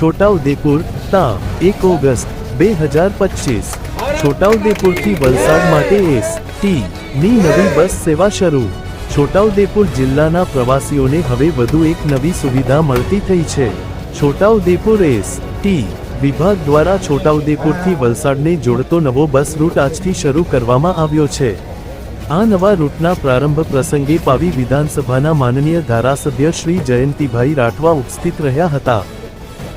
છોટાઉદેપુર, તા, એક ઓગસ્ટ, બે હજાર પચીસ. છોટાઉદેપુરથી વલસાડ માટે એસ ટી ની નવી બસ સેવા શરૂ. છોટાઉદેપુર જિલ્લાના પ્રવાસીઓને હવે વધુ એક નવી સુવિધા મળતી થઈ છે. છોટાઉદેપુર એસ ટી વિભાગ દ્વારા છોટાઉદેપુરથી વલસાડને જોડતો નવો બસ રૂટ આજથી શરૂ કરવામાં આવ્યો છે. આ નવા રૂટના પ્રારંભ પ્રસંગે પાવી વિધાનસભાના માનનીય ધારાસભ્ય શ્રી જયંતિભાઈ રાઠવા ઉપસ્થિત રહ્યા હતા.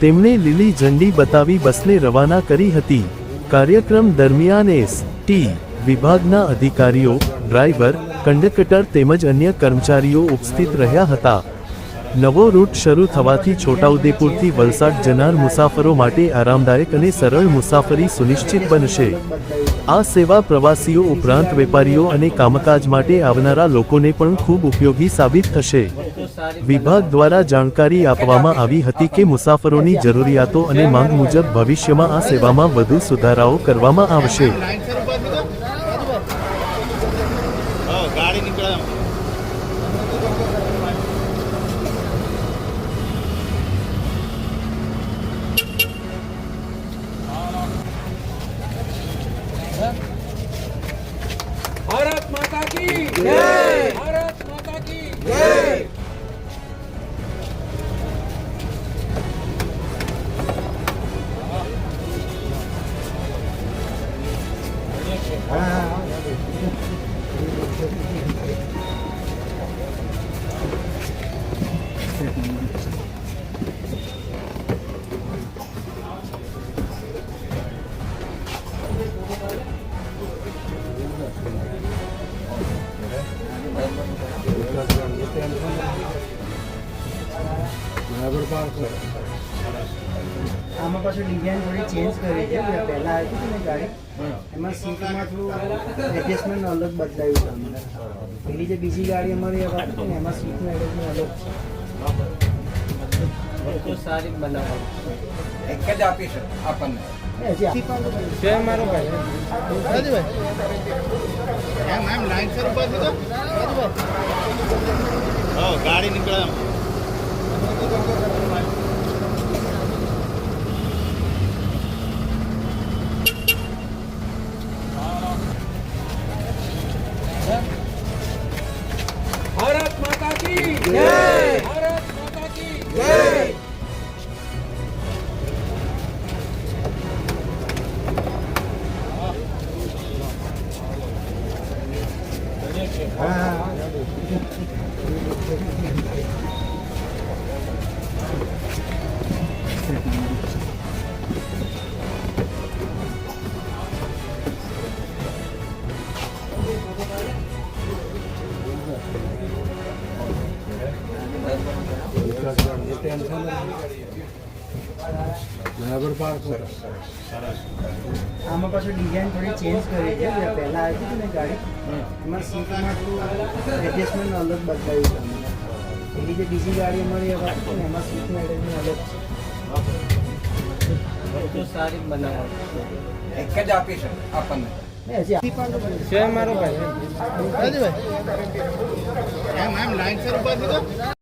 તેમણે લીલી ઝંડી બતાવી બસને રવાના કરી હતી. કાર્યક્રમ દરમિયાન એસ. ટી. વિભાગના અધિકારીઓ, ડ્રાઈવર, કંડક્ટર તેમજ અન્ય કર્મચારીઓ ઉપસ્થિત રહ્યા હતા. નવો રૂટ શરૂ થવાથી છોટાઉદેપુરથી વલસાડ જનાર મુસાફરો માટે આરામદાયક અને સરળ મુસાફરી સુનિશ્ચિત બનશે. આ સેવા પ્રવાસીઓ ઉપરાંત વેપારીઓ અને કામકાજ માટે આવનારા લોકોને પણ ખૂબ ઉપયોગી સાબિત થશે. વિભાગ દ્વારા જાણકારી આપવામાં આવી હતી કે મુસાફરોની જરૂરિયાતો અને માંગ મુજબ ભવિષ્યમાં આ સેવામાં વધુ સુધારાઓ કરવામાં આવશે. ભારત આમાં પાછું ડિઝાઇન થોડી ચેન્જ કરી છે જે પહેલા આવી હતી ને ગાડી. એમાં સીટમાં થોડું એડજસ્ટમેન્ટ અલગ બદલાયું છે અમને પેલી જે બીજી ગાડી અમારી હવે હતી ને એમાં સીટનું એડજસ્ટમેન્ટ અલગ છે. સારી બનાવવાનું એક જ આપીશું આપણને. જય મારો ભાઈ. એમ એમ લાઈન ઉપર દીધો હા ગાડી નીકળે હા માતા કી જય! ભારત માતા કી હા. બરાબર પાર્ક આમાં પાછું ડિઝાઇન થોડી ચેન્જ કરી છે. પહેલાં આવી હતી ને ગાડી એમાં સીટમાં થોડું એડજસ્ટમેન્ટ અલગ બતાવ્યું તમે એવી જે બીજી ગાડી મળી હતી ને એમાં સીટનું એડજસ્ટમેન્ટ અલગ છે. સારી બનાવવા એક જ આપી આપણને. જય મારો ભાઈ એમ એમ લાઈન ઉપર દીધો